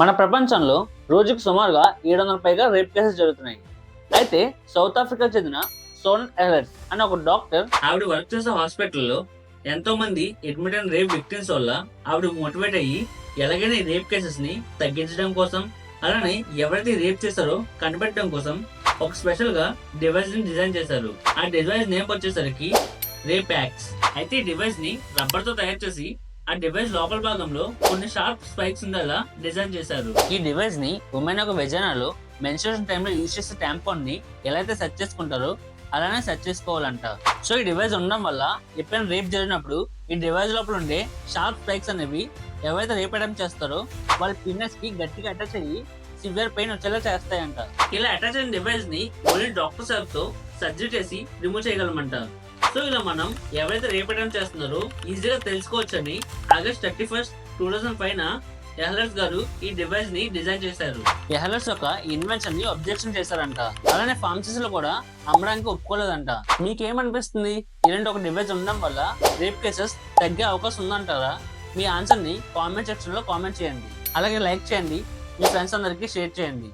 మన ప్రపంచంలో రోజుకు సుమారుగా ఏడు వందల పైగా రేప్ కేసెస్ జరుగుతున్నాయి. అయితే సౌత్ ఆఫ్రికా చెందిన సోన్ ఎలర్ట్స్ అనే ఒక డాక్టర్ ఆవిడ వర్క్ చేసే హాస్పిటల్లో ఎంతో మంది అడ్మిట్ అయిన రేప్ విక్టిమ్స్ వల్ల ఆవిడ మోటివేట్ అయ్యి ఎలాగైనా రేప్ కేసెస్ని తగ్గించడం కోసం అలానే ఎవరైతే రేప్ చేశారో కనిపెట్టడం కోసం ఒక స్పెషల్గా డివైస్ని డిజైన్ చేశారు. ఆ డివైస్ నేమ్ వచ్చేసరికి రేప్ యాక్స్ అయితే ఈ డివైస్ని రబ్బర్తో తయారు చేసి ఆ డివైస్ లోపల భాగంలో కొన్ని షార్ప్ స్పైక్స్ ఉండేలా డిజైన్ చేశారు. ఈ డివైస్ని ఉమెన్ ఒక వెజనాలో మెన్స్ట్రుయేషన్ టైంలో యూజ్ చేసే ట్యాంపాన్ని ఎలా అయితే సెట్ చేసుకుంటారో అలానే సెట్ చేసుకోవాలంట. సో ఈ డివైస్ ఉండడం వల్ల ఎప్పుడైనా రేప్ జరిగినప్పుడు ఈ డివైస్ లోపల ఉండే షార్ప్ స్పైక్స్ అనేవి ఎవరైతే రేప్ అటెంప్ట్ చేస్తారో వాళ్ళ పిన్నెస్కి గట్టిగా అటాచ్ అయ్యి సివియర్ పెయిన్ వచ్చేలా చేస్తాయంట. ఇలా అటాచ్ అయిన డివైస్ని ఓన్లీ డాక్టర్ సార్తో సర్జరీ చేసి రిమూవ్ చేయగలమంట. సో ఇలా మనం ఎవరైతే రేప్ చేస్తున్నారో ఈజీగా తెలుసుకోవచ్చని August thirty first two thousand పైన ఎహలర్స్ గారు ఈ డివైస్ని డిజైన్ చేశారు. ఎహలర్స్ యొక్క ఇన్వెన్షన్ని అబ్జెక్షన్ చేశారంట. అలానే ఫార్మసీస్లో కూడా అమ్మడానికి ఒప్పుకోలేదంట. మీకేమనిపిస్తుంది? ఇలాంటి ఒక డివైస్ ఉండడం వల్ల రేప్ కేసెస్ తగ్గే అవకాశం ఉందంటారా? మీ ఆన్సర్ని కామెంట్ సెక్షన్లో కామెంట్ చేయండి. అలాగే లైక్ చేయండి. మీ ఫ్రెండ్స్ అందరికీ షేర్ చేయండి.